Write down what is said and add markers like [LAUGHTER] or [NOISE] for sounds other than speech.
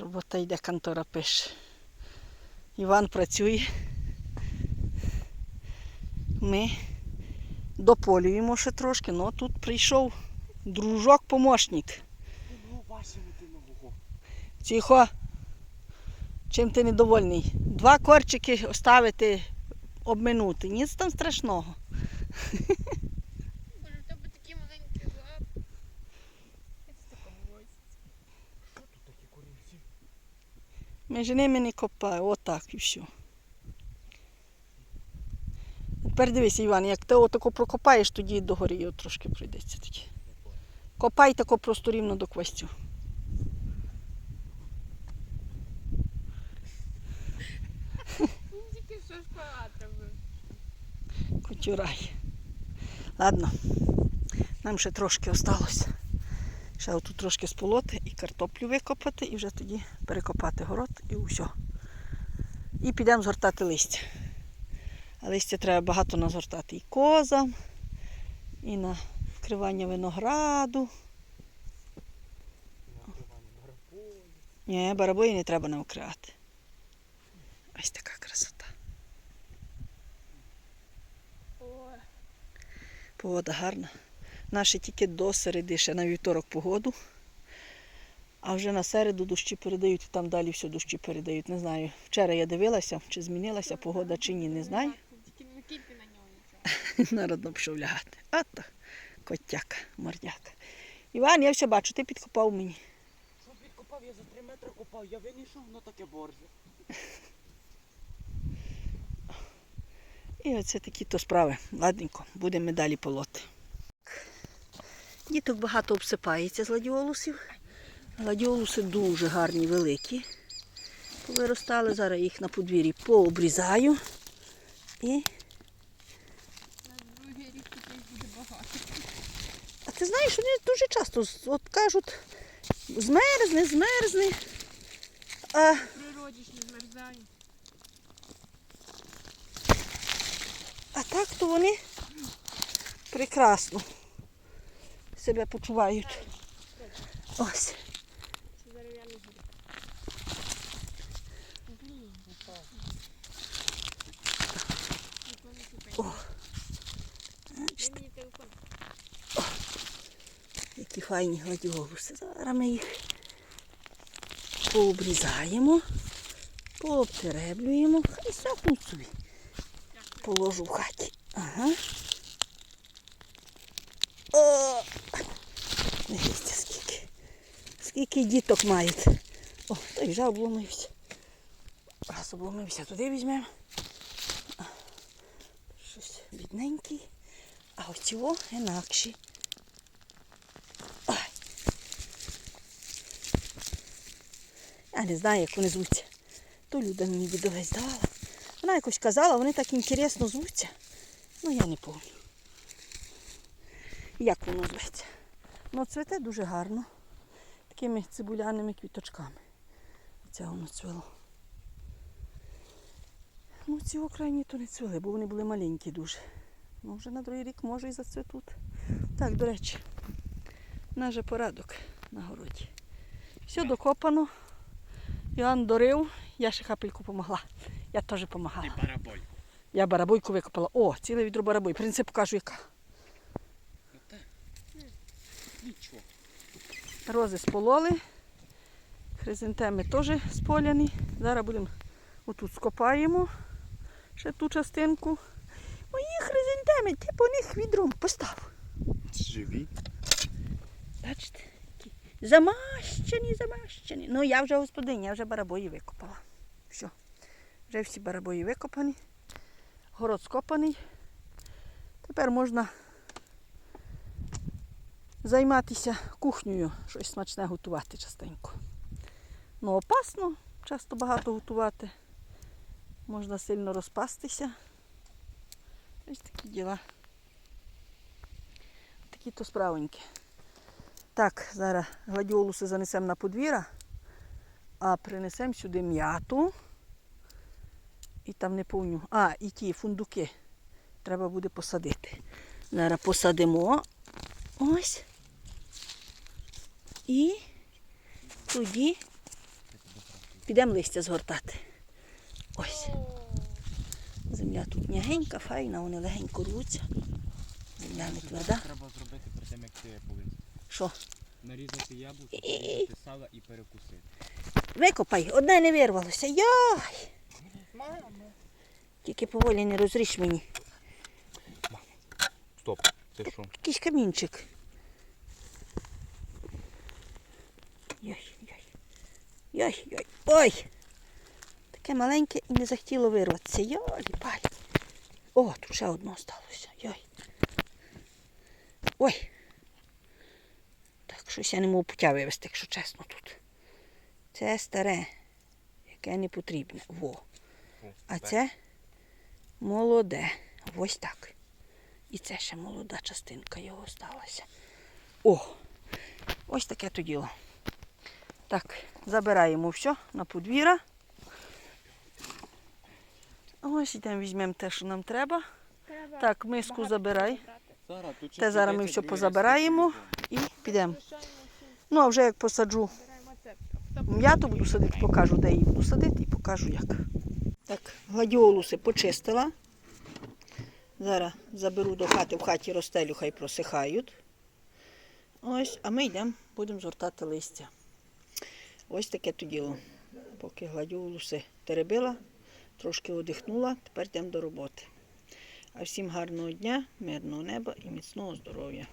Робота йде, контора пише. Іван працює. Ми дополюємо ще трошки, але тут прийшов. Ну, ти нового. Тихо. Чим ти недовольний? Два корчики оставити обминути. Ніц там страшного. Боже, в тебе такі маленькі лапи. Як це таке волосся? Що тут такі корінці? Між ними не копаю, отак і все. Тепер дивись, Іван, як ти отако прокопаєш, тоді догорі його трошки прийдеться тоді. Копай тако просто рівно до квастю. Тільки що шпагат робив. Котюрай. Ладно, нам ще трошки осталось. Ще отут трошки сполоти і картоплю викопати, і вже тоді перекопати город і усе. І підемо згортати листя. А листя треба багато назгортати і козам, і на вкривання винограду. Ні, барабої не треба навкривати. Ось така красота. Погода гарна. Наші тільки до середи, ще на вівторок погоду. А вже на середу дощі передають, і там далі все дощі передають. Не знаю. Вчора я дивилася, чи змінилася погода, чи ні, не знаю. [LAUGHS] Тільки не киньте на нього. Народно пішов лягати. От так, котяка, мордяка. Іван, я все бачу, ти підкопав мені. Що підкопав, я за три метри копав, я винайшов, воно таке борзе. [LAUGHS] І оце такі то справи. Ладненько, будемо далі полоти. Діток багато обсипається з гладіолусів. Гладіолуси дуже гарні, великі. Повиростали, зараз їх на подвір'ї пообрізаю. І... А ти знаєш, вони дуже часто от кажуть, змерзне, змерзне. А В природі ж не змерзає. А так то вони прекрасно себе почувають. Ось. О. Телефон. Які файні гладіолуси. Зараз ми їх пообрізаємо, пообтереблюємо. Хай сохнуть собі. Положу в хаті. Ага. О! Дивіться, скільки. Скільки діток мають. О, той вже обломився. Раз обломився, туди візьмемо. Щось бідненький. А ось його інакші. Ой. Я не знаю, як вони звуться. То Люда мені дідовець давала. Вона якось казала, вони так інтересно звуться. Ну я не пам'ятаю. Як воно зветься. Ну, цвете дуже гарно. Такими цибуляними квіточками. Оце воно цвело. Ну, ці окраїні то не цвели, бо вони були маленькі дуже. Ну, вже на другий рік може і зацвітуть. Так, до речі, наш порадок на городі. Все докопано. Іоанн дорив, я ще капельку допомогла. Я теж допомагала. Ти барабой. Я барабойку викопала. О, ціле відро барабой. Принцип покажу, яка. Рози спололи. Хризантеми теж споляні. Зараз будемо отут скопаємо ще ту частинку. Мої хризантеми, ти по них відром постав. Живі. Бачите, які замащені, замащені. Ну я вже господиня, я вже барабої викопала. Все. Вже всі барабої викопані. Город скопаний. Тепер можна займатися кухнею, щось смачне готувати частенько. Ну, опасно, часто багато готувати. Можна сильно розпастися. Ось такі діла. Такі то справоньки. Так, зараз гладіолуси занесемо на подвір'я, а принесемо сюди м'яту. І там не повню. А, і ті фундуки треба буде посадити. Зараз посадимо. Ось. І тоді Підемо листя згортати. Ось. Земля тут м'ягенька, файна, вони легенько рвуться. Земля не тверда. Треба зробити перед тим, як ти полиць. Що? Нарізати яблуко, порізати сало і перекусити. Викопай, одне не вирвалося. Йой! Тільки поволі не розріж мені. Стоп, це що? Якийсь камінчик. Йой, йой. Йой, йой. Ой! Таке маленьке і не захотіло вирватися. Йой, паль. О, тут ще одно сталося. Йой. Ой. Так, щось я не можу пуття вивезти, якщо чесно тут. Це старе, яке не потрібне. Во. А це молоде. Ось так. І це ще молода частинка його сталася. О! Ось таке то діло. Так, забираємо все на подвір'я. Ось йдемо, візьмемо те, що нам треба. Треба Так, миску забирай. Те зараз ми все позабираємо і підемо. Ну, а вже як посаджу м'яту, буду садити, покажу, де її буду садити і покажу як. Так, гладіолуси почистила. Зараз заберу до хати, в хаті розстелю, хай просихають. Ось, а ми йдемо, будемо згортати листя. Ось таке то діло. Поки гладіолуси теребила, трошки одихнула, тепер йдемо до роботи. А всім гарного дня, мирного неба і міцного здоров'я.